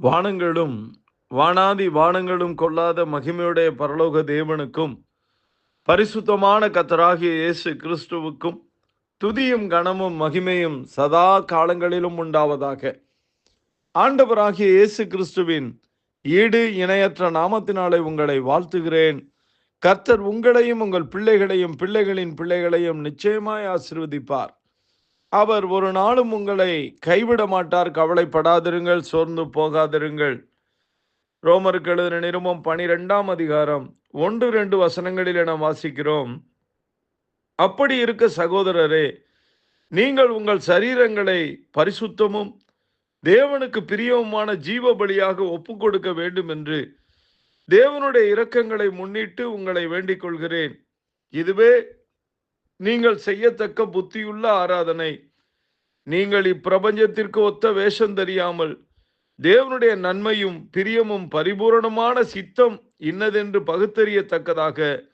வானங்களும் வானாதி வானங்களும் கொள்ளாத மகிமையுடைய பரலோக தேவனுக்கும் பரிசுத்தமான கத்தராகிய இயேசு கிறிஸ்துவுக்கும் துதியும் கனமும் மகிமையும் சதா காலங்களிலும் உண்டாவதாக. ஆண்டவராகிய இயேசு கிறிஸ்துவின் ஈடு இணையற்ற நாமத்தினாலே உங்களை வாழ்த்துகிறேன். கர்த்தர் உங்களையும் உங்கள் பிள்ளைகளையும் பிள்ளைகளின் பிள்ளைகளையும் நிச்சயமாய் ஆசிர்வதிப்பார். அவர் ஒரு நாளும் உங்களை கைவிட மாட்டார் கவலைப்படாதிருங்கள் சோர்ந்து போகாதிருங்கள். ரோமருக்கு எழுதின நிருமம் பனிரெண்டாம் அதிகாரம் ஒன்று ரெண்டு வசனங்களில் நாம் வாசிக்கிறோம். அப்படி இருக்க சகோதரரே நீங்கள் உங்கள் சரீரங்களை பரிசுத்தமும் தேவனுக்கு பிரியவுமான ஜீவ பலியாக ஒப்பு கொடுக்க வேண்டும் என்று தேவனுடைய இரக்கங்களை முன்னிட்டு உங்களை வேண்டிக் கொள்கிறேன். இதுவே நீங்கள் செய்யத்தக்க புத்தியுள்ள ஆராதனை. நீங்கள் இப்பிரபஞ்சத்திற்கு ஒத்த வேஷம் தெரியாமல் தேவனுடைய நன்மையும் பிரியமும் பரிபூரணமான சித்தம் இன்னதென்று பகுத்தறியத்தக்கதாக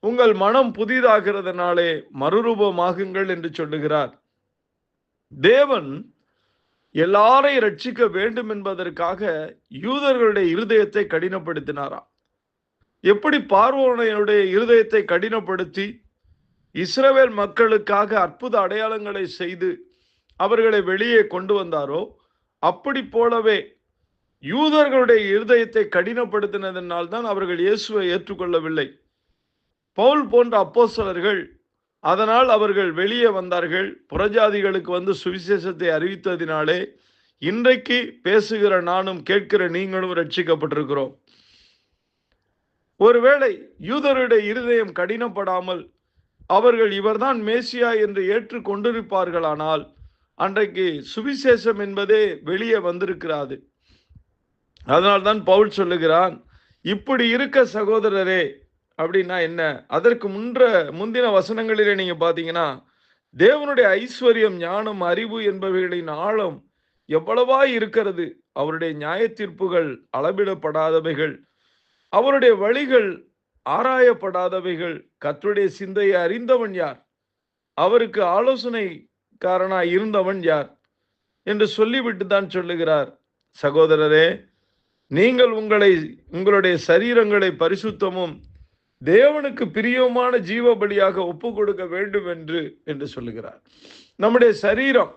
உங்கள் மனம் புதிதாகிறதுனாலே மறுரூபமாகுங்கள் என்று சொல்லுகிறார். தேவன் எல்லாரை ரட்சிக்க வேண்டும் என்பதற்காக யூதர்களுடைய இருதயத்தை கடினப்படுத்தினாராம். எப்படி பார்வோனையுடைய இருதயத்தை கடினப்படுத்தி இஸ்ரவேல் மக்களுக்காக அற்புத அடையாளங்களை செய்து அவர்களை வெளியே கொண்டு வந்தாரோ அப்படி போலவே யூதர்களுடைய இருதயத்தை கடினப்படுத்தினதனால் தான் அவர்கள் இயேசுவை ஏற்றுக்கொள்ளவில்லை. பவுல் போன்ற அப்போசலர்கள் அதனால் அவர்கள் வெளியே வந்தார்கள். புறஜாதிகளுக்கு வந்து சுவிசேஷத்தை அறிவித்ததினாலே இன்றைக்கு பேசுகிற நானும் கேட்கிற நீங்களும் ரட்சிக்கப்பட்டிருக்கிறோம் ஒருவேளை யூதருடைய இருதயம் கடினப்படாமல் அவர்கள் இவர்தான் மேசியா என்று ஏற்று கொண்டிருப்பார்களானால் அன்றைக்கு சுவிசேஷம் என்பதே வெளியே வந்திருக்கிறாது. அதனால்தான் பவுல் சொல்லுகிறான் இப்படி இருக்க சகோதரரே அப்படின்னா என்ன? அதற்கு முன்ற முந்தின வசனங்களிலே நீங்க பாத்தீங்கன்னா தேவனுடைய ஐஸ்வர்யம் ஞானம் அறிவு என்பவைகளின் ஆழம் எவ்வளவா இருக்கிறது? அவருடைய நியாய தீர்ப்புகள் அளவிடப்படாதவைகள். அவருடைய வழிகள் ஆராயப்படாதவைகள் கத்துடைய சிந்தையை அறிந்தவன் யார்? அவருக்கு ஆலோசனைக்காரனாய் இருந்தவன் யார்? என்று சொல்லிவிட்டு தான் சொல்லுகிறார். சகோதரரே நீங்கள் உங்களை உங்களுடைய சரீரங்களை பரிசுத்தமும் தேவனுக்கு பிரியமான ஜீவ பலியாக ஒப்பு கொடுக்க வேண்டும் என்று என்று சொல்லுகிறார். நம்முடைய சரீரம்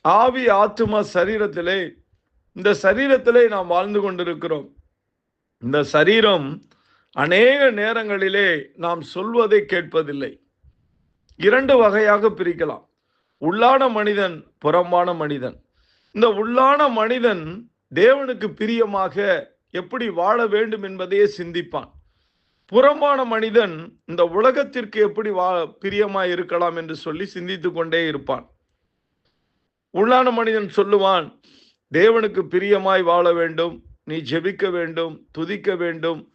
ஆவி ஆத்துமா சரீரத்திலே இந்த சரீரத்திலே நாம் வாழ்ந்து கொண்டிருக்கிறோம். இந்த சரீரம் அநேக நேரங்களிலே நாம் சொல்வதை கேட்பதில்லை. இரண்டு வகையாக பிரிக்கலாம். உள்ளான மனிதன் புறம்பான மனிதன். இந்த உள்ளான மனிதன் தேவனுக்கு பிரியமாக எப்படி வாழ வேண்டும் என்பதையே சிந்திப்பான். புறம்பான மனிதன் இந்த உலகத்திற்கு எப்படி வா பிரியமாய் இருக்கலாம் என்று சொல்லி சிந்தித்து கொண்டே இருப்பான். உள்ளான மனிதன் சொல்லுவான் தேவனுக்கு பிரியமாய் வாழ வேண்டும் நீ ஜெபிக்க வேண்டும் துதிக்க வேண்டும்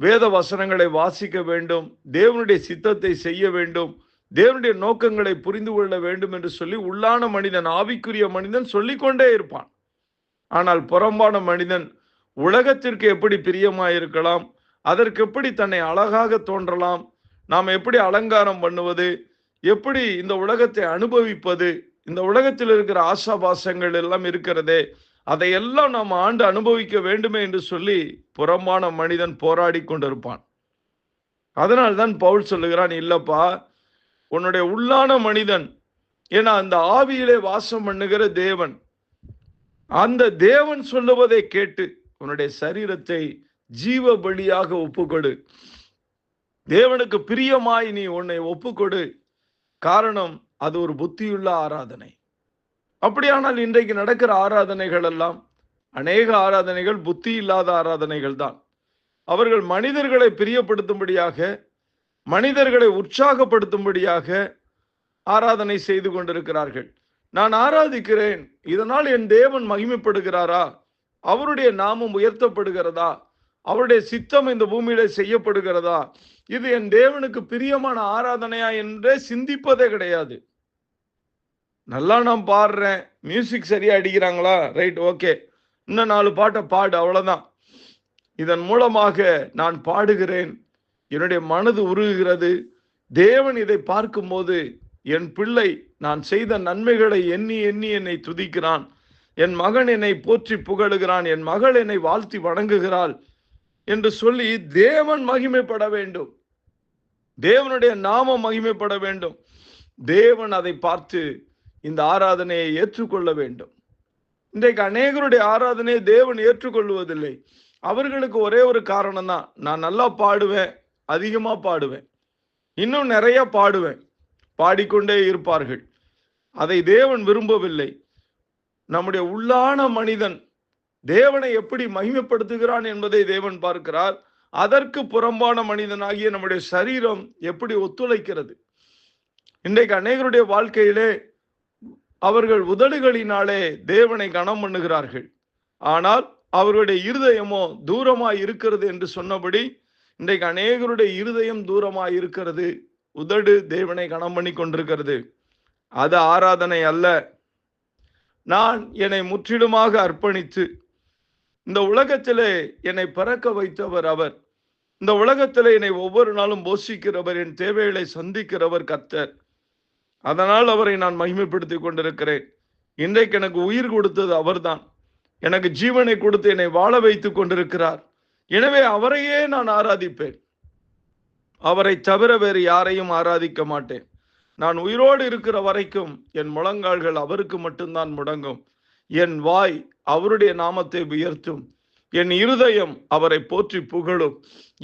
வேத வசனங்களை வாசிக்க வேண்டும் தேவனுடைய சித்தத்தை செய்ய வேண்டும் தேவனுடைய நோக்கங்களை புரிந்து கொள்ள வேண்டும் என்று சொல்லி உள்ளான மனிதன் ஆவிக்குரிய மனிதன் சொல்லிக்கொண்டே இருப்பான். ஆனால் புறம்பான மனிதன் உலகத்திற்கு எப்படி பிரியமாயிருக்கலாம் அதற்கு எப்படி தன்னை அழகாக தோன்றலாம் நாம் எப்படி அலங்காரம் பண்ணுவது எப்படி இந்த உலகத்தை அனுபவிப்பது இந்த உலகத்தில் இருக்கிற ஆசாபாசங்கள் எல்லாம் இருக்கிறதே அதையெல்லாம் நாம் ஆண்டு அனுபவிக்க வேண்டுமே என்று சொல்லி புறம்பான மனிதன் போராடி கொண்டிருப்பான். அதனால்தான் பவுல் சொல்லுகிறான் இல்லப்பா உன்னுடைய உள்ளான மனிதன் ஏன்னா அந்த ஆவியிலே வாசம் பண்ணுகிற தேவன் அந்த தேவன் சொல்லுவதை கேட்டு உன்னுடைய சரீரத்தை ஜீவ பலியாக ஒப்புக்கொடு. தேவனுக்கு பிரியமாய் நீ உன்னை ஒப்புக்கொடு. காரணம் அது ஒரு புத்தியுள்ள ஆராதனை. அப்படியானால் இன்றைக்கு நடக்கிற ஆராதனைகள் எல்லாம் அநேக ஆராதனைகள் புத்தி இல்லாத ஆராதனைகள் தான். அவர்கள் மனிதர்களை பிரியப்படுத்தும்படியாக மனிதர்களை உற்சாகப்படுத்தும்படியாக ஆராதனை செய்து கொண்டிருக்கிறார்கள். நான் ஆராதிக்கிறேன் இதனால் என் தேவன் மகிமைப்படுகிறாரா? அவருடைய நாமம் உயர்த்தப்படுகிறதா? அவருடைய சித்தம் இந்த பூமியில செய்யப்படுகிறதா? இது என் தேவனுக்கு பிரியமான ஆராதனையா என்றே சிந்திப்பதே கிடையாது. நல்லா நான் பாடுறேன். மியூசிக் சரியாக அடிக்கிறாங்களா? ரைட் ஓகே இன்னும் நாலு பாட்டை பாடு அவ்வளோதான் இதன் மூலமாக நான் பாடுகிறேன். என்னுடைய மனது உருகுகிறது. தேவன் இதை பார்க்கும்போது என் பிள்ளை நான் செய்த நன்மைகளை எண்ணி எண்ணி என்னை துதிக்கிறான். என் மகன் என்னை போற்றி புகழுகிறான். என் மகள் என்னை வாழ்த்தி வணங்குகிறாள் என்று சொல்லி தேவன் மகிமைப்பட வேண்டும். தேவனுடைய நாமம் மகிமைப்பட வேண்டும். தேவன் அதை பார்த்து இந்த ஆராதனையை ஏற்றுக்கொள்ள வேண்டும். இன்றைக்கு அநேகருடைய ஆராதனையை தேவன் ஏற்றுக்கொள்வதில்லை. அவர்களுக்கு ஒரே ஒரு காரணம் தான் நான் நல்லா பாடுவேன் அதிகமாக பாடுவேன். இன்னும் நிறைய பாடுவேன். பாடிக்கொண்டே இருப்பார்கள். அதை தேவன் விரும்பவில்லை. நம்முடைய உள்ளான மனிதன் தேவனை எப்படி மகிமைப்படுத்துகிறான் என்பதை தேவன் பார்க்கிறார். அதற்கு புறம்பான மனிதனாகிய நம்முடைய சரீரம் எப்படி ஒத்துழைக்கிறது? இன்றைக்கு அநேகருடைய வாழ்க்கையிலே அவர்கள் உதடுகளினாலே தேவனை கனம் பண்ணுகிறார்கள். ஆனால் அவருடைய இருதயமோ தூரமாய் இருக்கிறது என்று சொன்னபடி இன்றைக்கு அநேகருடைய இருதயம் தூரமாய் இருக்கிறது. உதடு தேவனை கனம் பண்ணி கொண்டிருக்கிறது. அது ஆராதனை அல்ல. நான் என்னை முற்றிலுமாக அர்ப்பணித்து இந்த உலகத்திலே என்னை பிறக்க வைத்தவர் அவர். இந்த உலகத்திலே என்னை ஒவ்வொரு நாளும் போஷிக்கிறவர் என் தேவைகளை சந்திக்கிறவர் கர்த்தர். அதனால் அவரை நான் மகிமைப்படுத்திக் கொண்டிருக்கிறேன். இன்றைக்கு எனக்கு உயிர் கொடுத்தது அவர்தான். எனக்கு ஜீவனை கொடுத்து என்னை வாழ வைத்துக் கொண்டிருக்கிறார். எனவே அவரையே நான் ஆராதிப்பேன். அவரை தவிர வேறு யாரையும் ஆராதிக்க மாட்டேன். நான் உயிரோடு இருக்கிற வரைக்கும் என் முழங்கால்கள் அவருக்கு மட்டும்தான் முடங்கும். என் வாய் அவருடைய நாமத்தை உயர்த்தும். என் இருதயம் அவரை போற்றி புகழும்.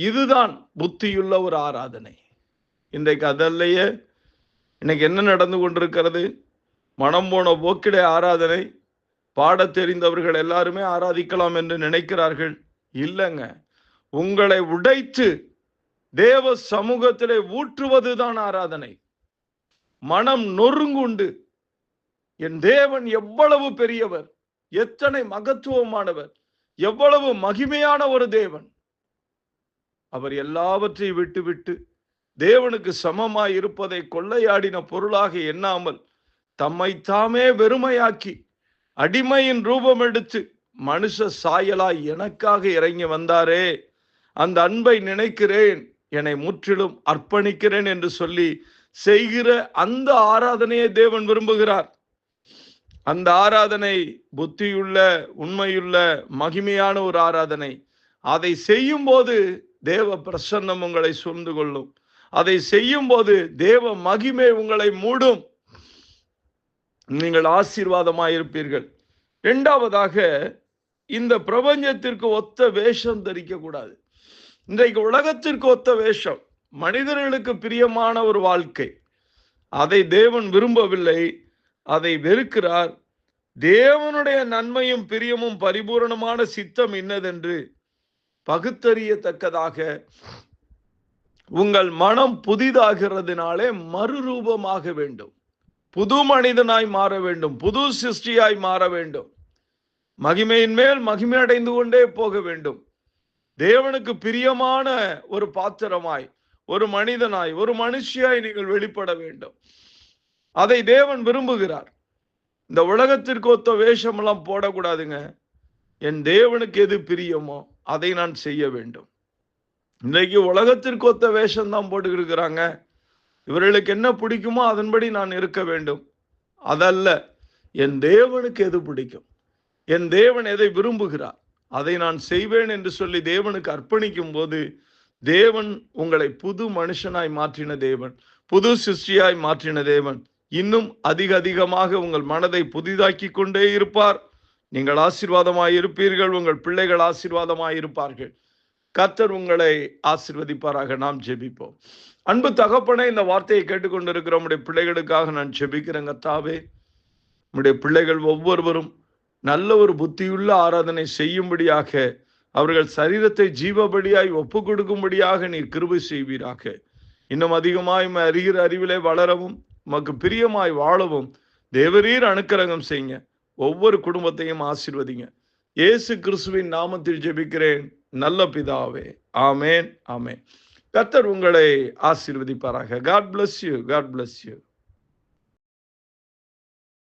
இதுதான் புத்தியுள்ள ஒரு ஆராதனை. இன்றைக்கு அதல்லையே இன்னைக்கு என்ன நடந்து கொண்டிருக்கிறது? மனம் போன போக்கிட ஆராதனை. பாட தெரிந்தவர்கள் எல்லாருமே ஆராதிக்கலாம் என்று நினைக்கிறார்கள். இல்லைங்க. உங்களை உடைத்து தேவ சமூகத்திலே ஊற்றுவதுதான் ஆராதனை. மனம் நொறுங்குண்டு என் தேவன் எவ்வளவு பெரியவர் எத்தனை மகத்துவமானவர் எவ்வளவு மகிமையான ஒரு தேவன். அவர் எல்லாவற்றையும் விட்டுவிட்டு தேவனுக்கு சமமாய் இருப்பதை கொள்ளையாடின பொருளாக எண்ணாமல் தம்மைத்தாமே தாமே வெறுமையாக்கி அடிமையின் ரூபம் எடுத்து மனுஷ சாயலாய் எனக்காக இறங்கி வந்தாரே அந்த அன்பை நினைக்கிறேன் என்னை முற்றிலும் அர்ப்பணிக்கிறேன் என்று சொல்லி செய்கிற அந்த ஆராதனையை தேவன் விரும்புகிறார். அந்த ஆராதனை புத்தியுள்ள உண்மையுள்ள மகிமையான ஒரு ஆராதனை. அதை செய்யும் போது தேவ பிரசன்னம் உங்களை சூழ்ந்து கொள்ளும். அதை செய்யும் போது தேவ மகிமை உங்களை மூடும். நீங்கள் ஆசீர்வாதமாயிருப்பீர்கள். இரண்டாவதாக இந்த பிரபஞ்சத்திற்கு ஒத்த வேஷம் தரிக்க கூடாது இன்றைக்கு உலகத்திற்கு ஒத்த வேஷம். மனிதர்களுக்கு பிரியமான ஒரு வாழ்க்கை. அதை தேவன் விரும்பவில்லை. அதை வெறுக்கிறார். தேவனுடைய நன்மையும் பிரியமும் பரிபூரணமான சித்தம் இன்னதென்று பகுத்தறியத்தக்கதாக உங்கள் மனம் புதிதாகிறதுனாலே மறுரூபமாக வேண்டும். புது மனிதனாய் மாற வேண்டும். புது சிருஷ்டியாய் மாற வேண்டும். மகிமையின் மேல் மகிமை அடைந்து கொண்டே போக வேண்டும். தேவனுக்கு பிரியமான ஒரு பாத்திரமாய் ஒரு மனிதனாய் ஒரு மனுஷியாய் நீங்கள் வெளிப்பட வேண்டும். அதை தேவன் விரும்புகிறார். இந்த உலகத்திற்கு ஒத்த வேஷமெல்லாம் போடக்கூடாதுங்க. என் தேவனுக்கு எது பிரியமோ அதை நான் செய்ய வேண்டும். இன்னைக்கு உலகத்திற்கு ஒத்த வேஷம் தான் இவர்களுக்கு என்ன பிடிக்குமோ அதன்படி நான் இருக்க வேண்டும். அதல்ல என் தேவனுக்கு எது பிடிக்கும்? என் தேவன் எதை விரும்புகிறார்? அதை நான் செய்வேன் என்று சொல்லி தேவனுக்கு அர்ப்பணிக்கும் போது தேவன் உங்களை புது மனுஷனாய் மாற்றின தேவன் புது சிருஷ்டியாய் மாற்றின தேவன். இன்னும் அதிக அதிகமாக உங்கள் மனதை புதிதாக்கி கொண்டே இருப்பார். நீங்கள் ஆசீர்வாதமாய் இருப்பீர்கள் உங்கள் பிள்ளைகள் ஆசீர்வாதமாய் இருப்பார்கள் கத்தர் உங்களை ஆசிர்வதிப்பாராக. நாம் ஜெபிப்போம். அன்பு தகப்பனே இந்த வார்த்தையை கேட்டுக்கொண்டிருக்கிற உடைய பிள்ளைகளுக்காக நான் ஜெபிக்கிறேன் கத்தாவே உடைய பிள்ளைகள் ஒவ்வொருவரும் நல்ல ஒரு புத்தியுள்ள ஆராதனை செய்யும்படியாக அவர்கள் சரீரத்தை ஜீவபடியாய் ஒப்பு கொடுக்கும்படியாக நீர் கிருபை செய்வீராக. இன்னும் அதிகமாய் அறிகிற அறிவிலே வளரவும் உமக்கு பிரியமாய் வாழவும் தேவரீர் அனுக்கிரகம் செய்யுங்க. ஒவ்வொரு குடும்பத்தையும் ஆசிர்வதிங்க. இயேசு கிறிஸ்துவின் நாமத்தில் ஜெபிக்கிறேன். நல்ல பிதாவே. ஆமேன் ஆமேன். கத்தர் உங்களை ஆசீர்வதிப்பாராக. God bless you God bless you